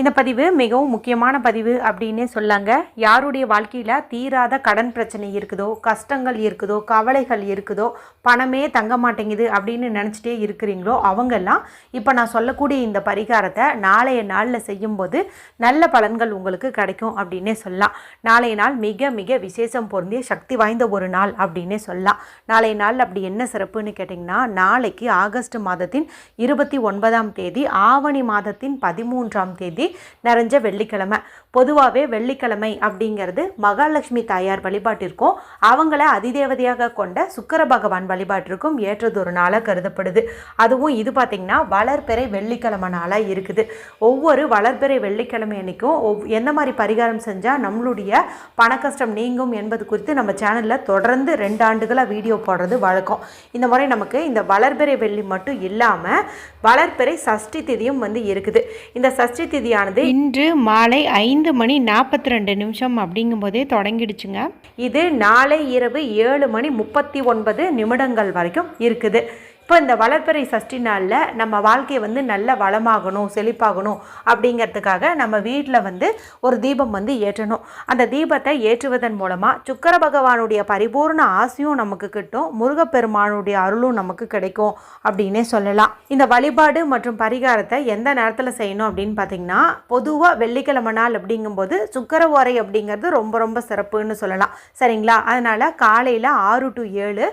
இந்த பதிவு மிகவும் முக்கியமான பதிவு அப்படின்னே சொல்லாங்க. யாருடைய வாழ்க்கையில் தீராத கடன் பிரச்சனை இருக்குதோ கஷ்டங்கள் இருக்குதோ கவலைகள் இருக்குதோ பணமே தங்க மாட்டேங்குது அப்படின்னு நினச்சிட்டே இருக்கிறீங்களோ அவங்கெல்லாம் இப்போ நான் சொல்லக்கூடிய இந்த பரிகாரத்தை நாளைய நாளில் செய்யும்போது நல்ல பலன்கள் உங்களுக்கு கிடைக்கும் அப்படின்னே சொல்லலாம். நாளைய நாள் மிக மிக விசேஷம் பொருந்திய சக்தி வாய்ந்த ஒரு நாள் அப்படின்னே சொல்லலாம். நாளைய நாள் அப்படி என்ன சிறப்புன்னு கேட்டிங்கன்னா நாளைக்கு ஆகஸ்ட் மாதத்தின் இருபத்தி ஒன்பதாம் தேதி ஆவணி மாதத்தின் பதிமூன்றாம் தேதி நிறைஞ்ச வெள்ளிக்கிழமை. பொதுவாகவே வெள்ளிக்கிழமை அப்படிங்கிறது மகாலட்சுமி தாயார் வழிபாட்டிற்கும் அவங்கள அதிதேவதையாக கொண்ட சுக்கர பகவான் வழிபாட்டிற்கும் ஏற்றதொரு நாளாக கருதப்படுது. அதுவும் இது பார்த்திங்கன்னா வளர்பிறை வெள்ளிக்கிழமை நாளாக இருக்குது. ஒவ்வொரு வளர்பிறை வெள்ளிக்கிழமை அன்றைக்கும் ஒவ் எந்த மாதிரி பரிகாரம் செஞ்சால் நம்மளுடைய பண கஷ்டம் நீங்கும் என்பது குறித்து நம்ம சேனலில் தொடர்ந்து ரெண்டு ஆண்டுகளாக வீடியோ போடுறது வழக்கம். இந்த முறை நமக்கு இந்த வளர்பிறை வெள்ளி மட்டும் இல்லாமல் வளர்பிறை சஷ்டி திதியும் வந்து இருக்குது. இந்த சஷ்டி திதி திதியானது இன்று மாலை ஐந்து மணி நாற்பத்தி ரெண்டு நிமிஷம் அப்படிங்கும்போதே தொடங்கிடுச்சுங்க. இது நாளை இரவு ஏழு மணி முப்பத்தி ஒன்பது நிமிடங்கள் வரைக்கும் இருக்குது. இப்போ இந்த வளர்ப்பறை சஷ்டி நாளில் நம்ம வாழ்க்கையை வந்து நல்ல வளமாகணும் செழிப்பாகணும் அப்படிங்கிறதுக்காக நம்ம வீட்டில் வந்து ஒரு தீபம் வந்து ஏற்றணும். அந்த தீபத்தை ஏற்றுவதன் மூலமாக சுக்கர பகவானுடைய பரிபூர்ண ஆசையும் நமக்கு கிட்டும் முருகப்பெருமானுடைய அருளும் நமக்கு கிடைக்கும் அப்படின்னே சொல்லலாம். இந்த வழிபாடு மற்றும் பரிகாரத்தை எந்த நேரத்தில் செய்யணும் அப்படின்னு பார்த்தீங்கன்னா பொதுவாக வெள்ளிக்கிழமை நாள் அப்படிங்கும்போது சுக்கர ஓரை அப்படிங்கிறது ரொம்ப ரொம்ப சிறப்புன்னு சொல்லலாம். சரிங்களா? அதனால் காலையில் ஆறு டு ஏழு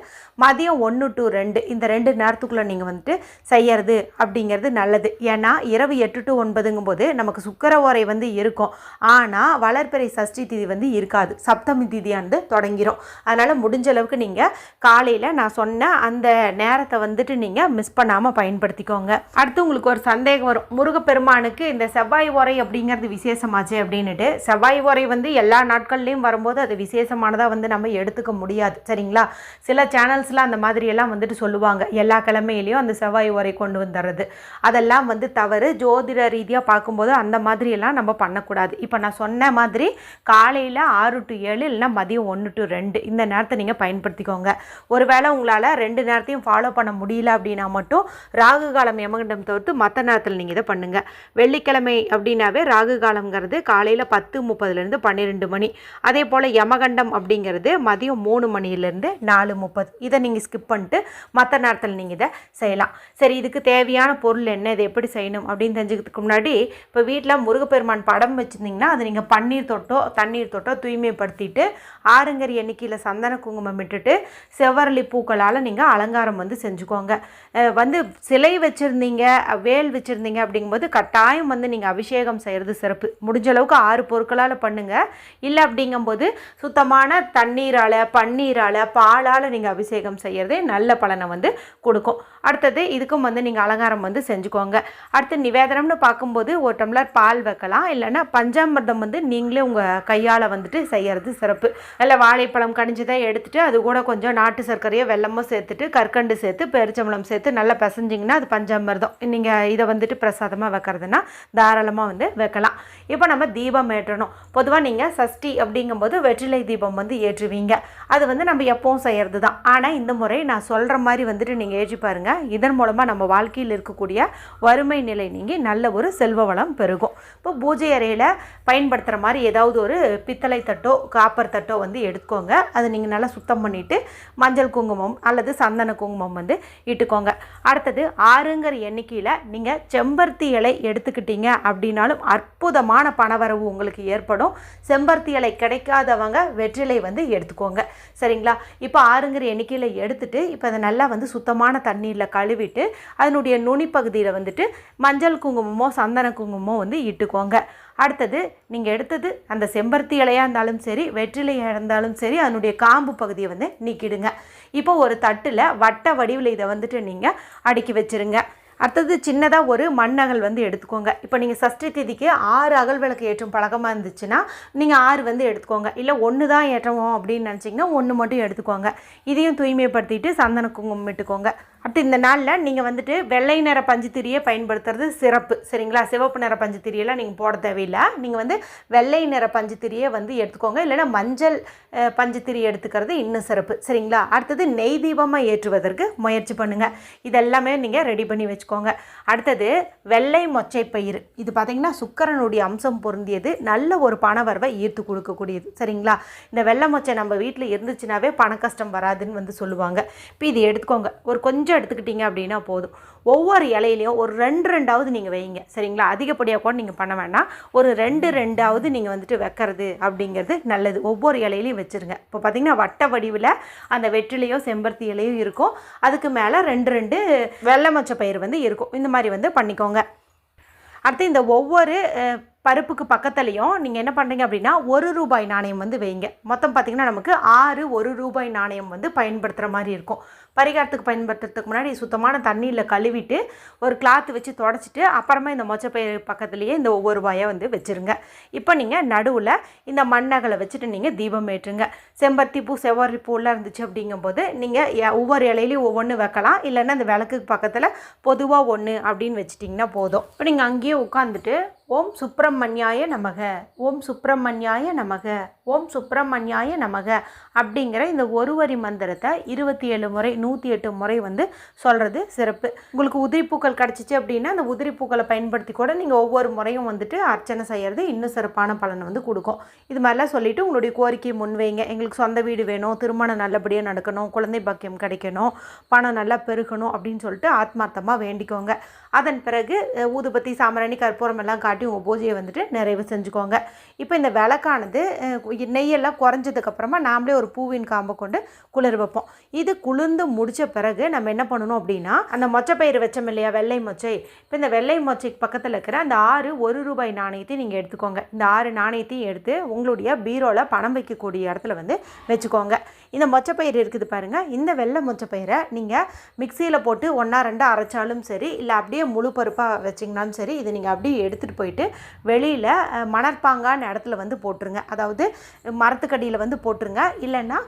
மதியம் ஒன்று டு ரெண்டு இந்த ரெண்டு நேரத்துக்குள்ளே நீங்கள் வந்துட்டு செய்யறது அப்படிங்கிறது நல்லது. ஏன்னா இரவு எட்டு டு ஒன்பதுங்கும் போது நமக்கு சுக்கர ஓரை வந்து இருக்கும். ஆனால் வளர்பிறை சஷ்டி திதி வந்து இருக்காது. சப்தமி திதியானது தொடங்கிரும். அதனால் முடிஞ்ச அளவுக்கு நீங்கள் காலையில் நான் சொன்ன அந்த நேரத்தை வந்துட்டு நீங்கள் மிஸ் பண்ணாமல் பயன்படுத்திக்கோங்க. அடுத்து உங்களுக்கு ஒரு சந்தேகம் வரும். முருகப்பெருமானுக்கு இந்த செவ்வாய் ஓரை அப்படிங்கிறது விசேஷமாச்சு அப்படின்னுட்டு செவ்வாய் ஓரை வந்து எல்லா நாட்கள்லேயும் வரும்போது அது விசேஷமானதாக வந்து நம்ம எடுத்துக்க முடியாது. சரிங்களா? சில சேனல்ஸில் அந்த மாதிரியெல்லாம் வந்துட்டு சொல்லுவாங்க. எல்லா எல்லா கிழமையிலையும் அந்த செவ்வாய் உரை கொண்டு வந்துடுறது. அதெல்லாம் வந்து தவறு. ஜோதிட ரீதியாக பார்க்கும்போது அந்த மாதிரியெல்லாம் நம்ம பண்ணக்கூடாது. இப்போ நான் சொன்ன மாதிரி காலையில் ஆறு டு ஏழு இல்லைன்னா மதியம் ஒன்று டு ரெண்டு. இந்த நேரத்தை நீங்கள் பயன்படுத்திக்கோங்க. ஒருவேளை உங்களால் ரெண்டு நேரத்தையும் ஃபாலோ பண்ண முடியல அப்படின்னா மட்டும் ராகு காலம் யமகண்டம் தவிர்த்து மற்ற நேரத்தில் நீங்கள் இதை பண்ணுங்கள் வெள்ளிக்கிழமை அப்படின்னாவே ராகு காலங்கிறது காலையில் பத்து முப்பதுலேருந்து பன்னிரெண்டு மணி. அதே போல் யமகண்டம் அப்படிங்கிறது மதியம் மூணு மணிலேருந்து நாலு முப்பது. இதை நீங்கள் ஸ்கிப் பண்ணிட்டு மற்ற நேரத்தில் நீங்கள் இதை செய்யலாம். சரி இதுக்கு தேவையான பொருள் என்ன இது எப்படி செய்யணும் அப்படின்னு தெரிஞ்சுக்கிறதுக்கு முன்னாடி இப்போ வீட்டில் முருகப்பெருமான் படம் வச்சுருந்தீங்கன்னா அதை நீங்கள் பன்னீர் தொட்டோ தண்ணீர் தொட்டோ தூய்மைப்படுத்திட்டு ஆறுங்கரி எண்ணிக்கையில் சந்தன குங்குமம் விட்டுட்டு செவ்வரளி பூக்களால் நீங்கள் அலங்காரம் வந்து செஞ்சுக்கோங்க. வந்து சிலை வச்சுருந்தீங்க வேல் வச்சுருந்தீங்க அப்படிங்கும்போது கட்டாயம் வந்து நீங்கள் அபிஷேகம் செய்கிறது சிறப்பு. முடிஞ்ச அளவுக்கு ஆறு பொருட்களால் பண்ணுங்கள் இல்லை அப்படிங்கும்போது சுத்தமான தண்ணீரால் பன்னீரால் பாலால் நீங்கள் அபிஷேகம் செய்கிறதே நல்ல பலனை வந்து கொடுக்கும். அடுத்தது இதுக்கும் வந்து நீங்கள் அலங்காரம் வந்து செஞ்சுக்கோங்க. அடுத்து நிவேதனம்னு பார்க்கும்போது ஒரு டம்ளர் பால் வைக்கலாம். இல்லைன்னா பஞ்சாமிர்தம் வந்து நீங்களே உங்கள் கையால் வந்துட்டு செய்கிறது சிறப்பு. நல்ல வாழைப்பழம் கணிஞ்சதை எடுத்துகிட்டு அது கூட கொஞ்சம் நாட்டு சர்க்கரையோ வெல்லமோ சேர்த்துட்டு கற்கண்டு சேர்த்து பெருச்சம்பளம் சேர்த்து நல்லா பிசைஞ்சிங்கன்னா அது பஞ்சாமிர்தம். நீங்கள் இதை வந்துட்டு பிரசாதமாக வைக்கிறதுனா தாராளமாக வந்து வைக்கலாம். இப்போ நம்ம தீபம் ஏற்றணும். பொதுவாக நீங்கள் சஷ்டி அப்படிங்கும்போது வெற்றிலை தீபம் வந்து ஏற்றுவீங்க. அது வந்து நம்ம எப்பவும் செய்கிறது தான் ஆனால் இந்த முறை நான் சொல்கிற மாதிரி வந்துட்டு நீங்கள் ஏற்றி பாருங்கள் இதன் மூலமாக நம்ம வாழ்க்கையில் இருக்கக்கூடிய வறுமை நிலை நீங்கி நல்ல ஒரு செல்வ வளம் பெருகும். இப்போ பூஜை அறையில் பயன்படுத்துகிற மாதிரி ஏதாவது ஒரு பித்தளை தட்டோ காப்பர் தட்டோ வந்து எடுத்துக்கோங்க. அதை நீங்கள் நல்லா சுத்தம் பண்ணிவிட்டு மஞ்சள் குங்குமம் அல்லது சந்தன குங்குமம் வந்து இட்டுக்கோங்க. அடுத்தது ஆறுங்கிற எண்ணிக்கையில் நீங்கள் செம்பருத்தி இலை எடுத்துக்கிட்டீங்க அப்படின்னாலும் அற்புதமான பணவரவு உங்களுக்கு ஏற்படும். செம்பருத்தி இலை கிடைக்காதவங்க வெற்றிலை வந்து எடுத்துக்கோங்க. சரிங்களா? இப்போ ஆறுங்கிற எண்ணிக்கையில் எடுத்துகிட்டு இப்போ அதை நல்லா வந்து சுத்தமாக சுத்தமான தண்ணீரில் கழுவிட்டு அதனுடைய நுனி பகுதியில் வந்துட்டு மஞ்சள் குங்குமமோ சந்தன குங்குமமோ வந்து இட்டுக்கோங்க. அடுத்தது நீங்கள் எடுத்தது அந்த செம்பருத்தி இலையாக இருந்தாலும் சரி வெற்றிலையாக இருந்தாலும் சரி அதனுடைய காம்பு பகுதியை வந்து நீக்கிடுங்க. இப்போ ஒரு தட்டில் வட்ட வடிவில் இதை வந்துட்டு நீங்கள் அடுக்கி வச்சிருங்க. அடுத்தது சின்னதாக ஒரு மண் அகல் வந்து எடுத்துக்கோங்க. இப்போ நீங்கள் சஷ்டி திதிக்கு ஆறு அகல் விளக்கு ஏற்றும் பழக்கமாக இருந்துச்சுன்னா நீங்கள் ஆறு வந்து எடுத்துக்கோங்க. இல்லை ஒன்று தான் ஏற்றவும் அப்படின்னு நினச்சிங்கன்னா ஒன்று மட்டும் எடுத்துக்கோங்க. இதையும் தூய்மைப்படுத்திட்டு சந்தன குங்குமம் இட்டுக்கோங்க. அடுத்து இந்த நாளில் நீங்கள் வந்துட்டு வெள்ளை நிற பஞ்சுத்திரியை பயன்படுத்துறது சிறப்பு. சரிங்களா? சிவப்பு நிற பஞ்சுத்திரியெல்லாம் நீங்கள் போட தேவையில்லை. நீங்கள் வந்து வெள்ளை நிற பஞ்சுத்திரியை வந்து எடுத்துக்கோங்க. இல்லைன்னா மஞ்சள் பஞ்சுத்திரி எடுத்துக்கிறது இன்னும் சிறப்பு. சரிங்களா? அடுத்தது நெய் தீபமாக ஏற்றுவதற்கு முயற்சி பண்ணுங்கள் இதெல்லாமே நீங்கள் ரெடி பண்ணி வச்சுக்கோங்க. வச்சுக்கோங்க. அடுத்தது வெள்ளை மொச்சை பயிறு. இது பார்த்தீங்கன்னா சுக்கரனுடைய அம்சம் பொருந்தியது. நல்ல ஒரு பணவரவை ஈர்த்து கொடுக்கக்கூடியது. சரிங்களா? இந்த வெள்ளை மொச்சை நம்ம வீட்டில் இருந்துச்சுனாவே பண கஷ்டம் வராதுன்னு வந்து சொல்லுவாங்க. இப்போ இது எடுத்துக்கோங்க. ஒரு கொஞ்சம் எடுத்துக்கிட்டீங்க அப்படின்னா போதும். ஒவ்வொரு இலையிலையும் ஒரு ரெண்டு ரெண்டாவது நீங்கள் வைங்க. சரிங்களா? அதிகப்படியாக கூட நீங்கள் பண்ண வேண்டாம் ஒரு ரெண்டு ரெண்டாவது நீங்கள் வந்துட்டு வைக்கிறது அப்படிங்கிறது நல்லது. ஒவ்வொரு இலையிலையும் வச்சுருங்க. இப்போ பார்த்தீங்கன்னா வட்ட வடிவில் அந்த வெற்றிலையோ செம்பருத்தி இலையும் இருக்கும். அதுக்கு மேலே ரெண்டு ரெண்டு வெள்ளை மொச்சை பயிர் வந்து இருக்கும். இந்த மாதிரி வந்து பண்ணிக்கோங்க. அடுத்து இந்த ஒவ்வொரு பருப்புக்கு பக்கத்துலேயும் நீங்கள் என்ன பண்ணுறீங்க அப்படின்னா ஒரு ரூபாய் நாணயம் வந்து வைங்க. மொத்தம் பார்த்தீங்கன்னா நமக்கு ஆறு ஒரு ரூபாய் நாணயம் வந்து பயன்படுத்துகிற மாதிரி இருக்கும். பரிகாரத்துக்கு பயன்படுத்துறதுக்கு முன்னாடி சுத்தமான தண்ணியில் கழுவிட்டு ஒரு கிளாத் வச்சு தொடச்சிட்டு அப்புறமா இந்த மொச்சப்பயிர் பக்கத்துலேயே இந்த ஒவ்வொரு ரூபாயை வந்து வச்சுருங்க. இப்போ நீங்கள் நடுவில் இந்த மண்ணகலை வச்சுட்டு நீங்கள் தீபம் ஏற்றுங்க. செம்பருத்தி பூ செவ்வரி பூலாம் இருந்துச்சு அப்படிங்கும்போது நீங்கள் ஒவ்வொரு இலையிலையும் ஒவ்வொன்று வைக்கலாம். இல்லைன்னா அந்த விளக்குக்கு பக்கத்தில் பொதுவாக ஒன்று அப்படின்னு வச்சுட்டிங்கன்னா போதும். இப்போ நீங்கள் அங்கேயே உட்காந்துட்டு ஓம் சுப்பிரமணியாய நமக ஓம் சுப்பிரமணியாய நமக ஓம் சுப்பிரமணியாய நமக அப்படிங்கிற இந்த ஒரு வரி மந்திரத்தை இருபத்தி ஏழு முறை நூற்றி எட்டு முறை வந்து சொல்கிறது சிறப்பு. உங்களுக்கு உதிரிப்பூக்கள் கிடச்சிச்சு அப்படின்னா அந்த உதிரிப்பூக்களை பயன்படுத்தி கூட நீங்கள் ஒவ்வொரு முறையும் வந்துட்டு அர்ச்சனை செய்கிறது இன்னும் சிறப்பான பலனை வந்து கொடுக்கும். இது மாதிரிலாம் சொல்லிவிட்டு உங்களுடைய கோரிக்கையை முன்வைங்க. எங்களுக்கு சொந்த வீடு வேணும் திருமணம் நல்லபடியாக நடக்கணும் குழந்தை பாக்கியம் கிடைக்கணும் பணம் நல்லா பெருகணும் அப்படின்னு சொல்லிட்டு ஆத்மார்த்தமாக வேண்டிக்கோங்க. அதன் பிறகு ஊதுபத்தி சாம்பிராணி கற்பூரம் எல்லாம் காட்டி உங்கள் பூஜையை வந்துட்டு நிறைவு செஞ்சுக்கோங்க. இப்போ இந்த விளக்கானது நெய்யெல்லாம் குறைஞ்சதுக்கப்புறமா நாமளே ஒரு பூவின் காம்பை கொண்டு குளிர் வைப்போம். இது குளிர்ந்து முடித்த பிறகு நம்ம என்ன பண்ணணும் அப்படின்னா அந்த மொச்சப்பயிறு வச்சோம் இல்லையா வெள்ளை மொச்சை. இப்போ இந்த வெள்ளை மொச்சைக்கு பக்கத்தில் இருக்கிற அந்த ஆறு ஒரு ரூபாய் நாணயத்தையும் நீங்கள் எடுத்துக்கோங்க. இந்த ஆறு நாணயத்தையும் எடுத்து உங்களுடைய பீரோவில் பணம் வைக்கக்கூடிய இடத்துல வந்து வச்சுக்கோங்க. இந்த மொச்சப்பயிறு இருக்குது பாருங்கள் இந்த வெள்ளை மொச்சப்பயிரை நீங்கள் மிக்சியில் போட்டு ஒன்றா ரெண்டாக அரைச்சாலும் சரி இல்லை அப்படியே முழு பருப்பாக வச்சிங்கனாலும் சரி இதை நீங்கள் அப்படியே எடுத்துகிட்டு போயிட்டு வெளியில் மணற்பாங்கான இடத்துல வந்து போட்டுருங்க. அதாவது மரத்துக்கடியில் வந்து போட்டுருங்க. இல்லைன்னா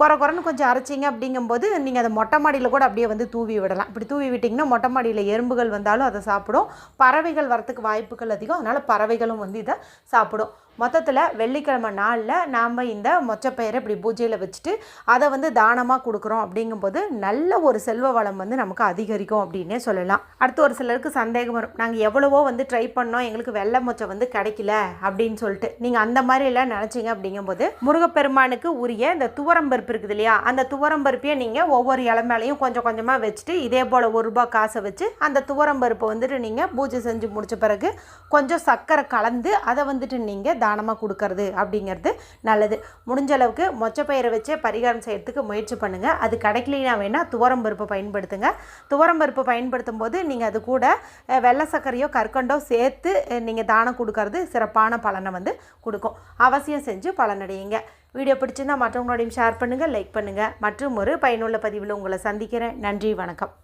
குறை குறைன்னு கொஞ்சம் அரைச்சிங்க அப்படிங்கும்போது நீங்கள் அதை மொட்டை மாடியில் கூட அப்படியே வந்து தூவி விடலாம். இப்படி தூவி விட்டிங்கன்னா மொட்டை மாடியில் எறும்புகள் வந்தாலும் அதை சாப்பிடும். பறவைகள் வரத்துக்கு வாய்ப்புகள் அதிகம். அதனால் பறவைகளும் வந்து இதை சாப்பிடும். மொத்தத்தில் வெள்ளிக்கிழமை நாளில் நாம் இந்த மொச்சப்பயிரை இப்படி பூஜையில் வச்சுட்டு அதை வந்து தானமாக கொடுக்குறோம் அப்படிங்கும்போது நல்ல ஒரு செல்வ வளம் வந்து நமக்கு அதிகரிக்கும் அப்படின்னே சொல்லலாம். அடுத்து ஒரு சிலருக்கு சந்தேகம் வரும். நாங்கள் எவ்வளவோ வந்து ட்ரை பண்ணோம் எங்களுக்கு வெள்ளை மொச்சை வந்து கிடைக்கல அப்படின்னு சொல்லிட்டு. நீங்கள் அந்த மாதிரிலாம் நினச்சிங்க அப்படிங்கும்போது முருகப்பெருமானுக்கு உரிய இந்த துவரம்பருப்பு இருக்குது இல்லையா? அந்த துவரம்பருப்பையே நீங்கள் ஒவ்வொரு இலை மேலேயும் கொஞ்சம் கொஞ்சமாக வச்சுட்டு இதே போல் ஒரு ரூபாய் காசை வச்சு அந்த துவரம்பருப்பை வந்துட்டு நீங்கள் பூஜை செஞ்சு முடித்த பிறகு கொஞ்சம் சர்க்கரை கலந்து அதை வந்துட்டு நீங்கள் தானமாக கொடுக்கறது அப்படிங்கிறது நல்லது. முடிஞ்ச அளவுக்கு மொச்சப்பயிரை வச்சே பரிகாரம் செய்கிறதுக்கு முயற்சி பண்ணுங்கள் அது கிடைக்கலைனா வேணால் துவரம் பருப்பை பயன்படுத்துங்க. துவரம் பருப்பை பயன்படுத்தும் போது நீங்கள் அது கூட வெள்ளை சர்க்கரையோ கற்கண்டோ சேர்த்து நீங்கள் தானம் கொடுக்கறது சிறப்பான பலனை வந்து கொடுக்கும். அவசியம் செஞ்சு பலனடையுங்க. வீடியோ பிடிச்சிருந்தால் மற்றவங்களோடையும் ஷேர் பண்ணுங்கள் லைக் பண்ணுங்கள் மற்றும் ஒரு பயனுள்ள பதிவில் உங்களை சந்திக்கிறேன். நன்றி வணக்கம்.